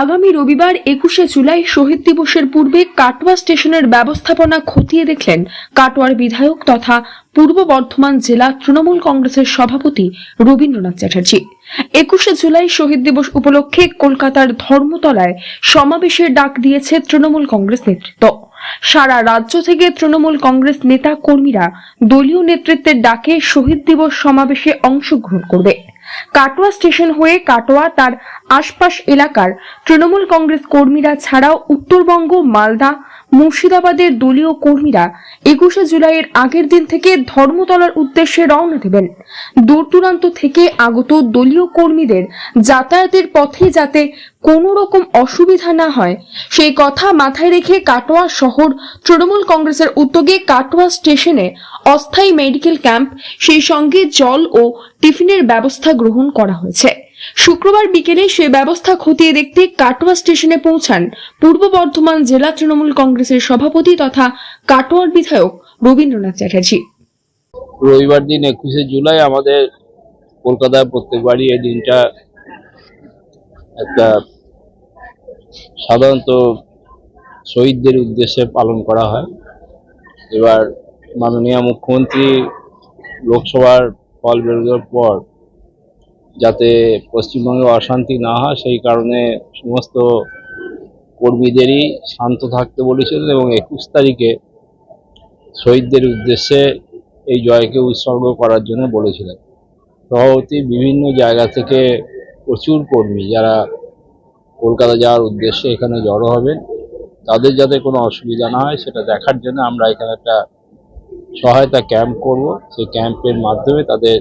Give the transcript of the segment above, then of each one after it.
আগামী রবিবার একুশে জুলাই শহীদ দিবসের পূর্বে কাটোয়া স্টেশনের ব্যবস্থাপনা খতিয়ে দেখলেন কাটোয়ার বিধায়ক তথা পূর্ব বর্ধমান জেলা তৃণমূল কংগ্রেসের সভাপতি রবীন্দ্রনাথ চ্যাটার্জি। একুশে জুলাই শহীদ দিবস উপলক্ষে কলকাতার ধর্মতলায় সমাবেশের ডাক দিয়েছে তৃণমূল কংগ্রেস নেতৃত্ব। সারা রাজ্য থেকে তৃণমূল কংগ্রেস নেতা কর্মীরা দলীয় নেতৃত্বের ডাকে শহীদ দিবস সমাবেশে অংশগ্রহণ করবে। কাটোয়া স্টেশন হয়ে কাটোয়া তার আশপাশ এলাকার তৃণমূল কংগ্রেস কর্মীরা ছাড়াও উত্তরবঙ্গ, মালদা, মুর্শিদাবাদের দলীয় কর্মীরা একুশে জুলাইয়ের আগের দিন থেকে ধর্মতলার উদ্দেশ্যে রওনা দেবেন। দূর দূরান্ত থেকে আগত দলীয় কর্মীদের যাতায়াতের পথে যাতে কোনো রকম অসুবিধা না হয়, সেই কথা মাথায় রেখে কাটোয়া শহর তৃণমূল কংগ্রেসের উদ্যোগে কাটোয়া স্টেশনে অস্থায়ী মেডিকেল ক্যাম্প, সেই সঙ্গে জল ও টিফিনের ব্যবস্থা গ্রহণ করা হয়েছে। শুক্রবার বিকেলে সে ব্যবস্থা খতিয়ে দেখতে কাটোয়া স্টেশনে পৌঁছান পূর্ব বর্ধমান জেলা তৃণমূল কংগ্রেসের সভাপতি তথা কাটোয়ার বিধায়ক রবীন্দ্রনাথ চ্যাটার্জি। রবিবার দিন একুশে জুলাই আমাদের কলকাতায় প্রত্যেকবারই এই দিনটা একটা সাধারণত শহীদদের উদ্দেশ্যে পালন করা হয়। এবার মাননীয় মুখ্যমন্ত্রী লোকসভার ফল বেরোনোর পর যাতে পশ্চিমবঙ্গে অশান্তি না হয়, সেই কারণে সমস্ত কর্মীদেরই শান্ত থাকতে বলেছিলেন এবং একুশ তারিখে শহীদদের উদ্দেশ্যে এই জয়কে উৎসর্গ করার জন্য বলেছিলেন। সভাপতি বিভিন্ন জায়গা থেকে প্রচুর কর্মী যারা কলকাতা যাওয়ার উদ্দেশ্যে এখানে জড়ো হবেন, তাদের যাতে কোনো অসুবিধা না হয়, সেটা দেখার জন্য আমরা এখানে একটা সহায়তা ক্যাম্প করব। সেই ক্যাম্পের মাধ্যমে তাদের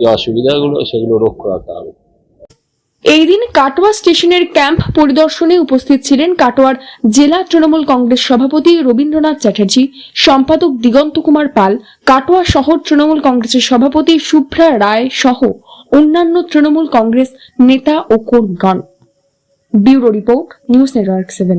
যে অসুবিধাগুলো সেগুলো রক্ষা রাখা হবে। এই দিন কাটোয়া স্টেশনের ক্যাম্প পরিদর্শনে উপস্থিত ছিলেন কাটোয়ার জেলা তৃণমূল কংগ্রেস সভাপতি রবীন্দ্রনাথ চ্যাটার্জি, সম্পাদক দিগন্ত কুমার পাল, কাটোয়া শহর তৃণমূল কংগ্রেসের সভাপতি শুভ্রা রায় সহ অন্যান্য তৃণমূল কংগ্রেস নেতা ও কর্মীগণ। Bureau report news network seven.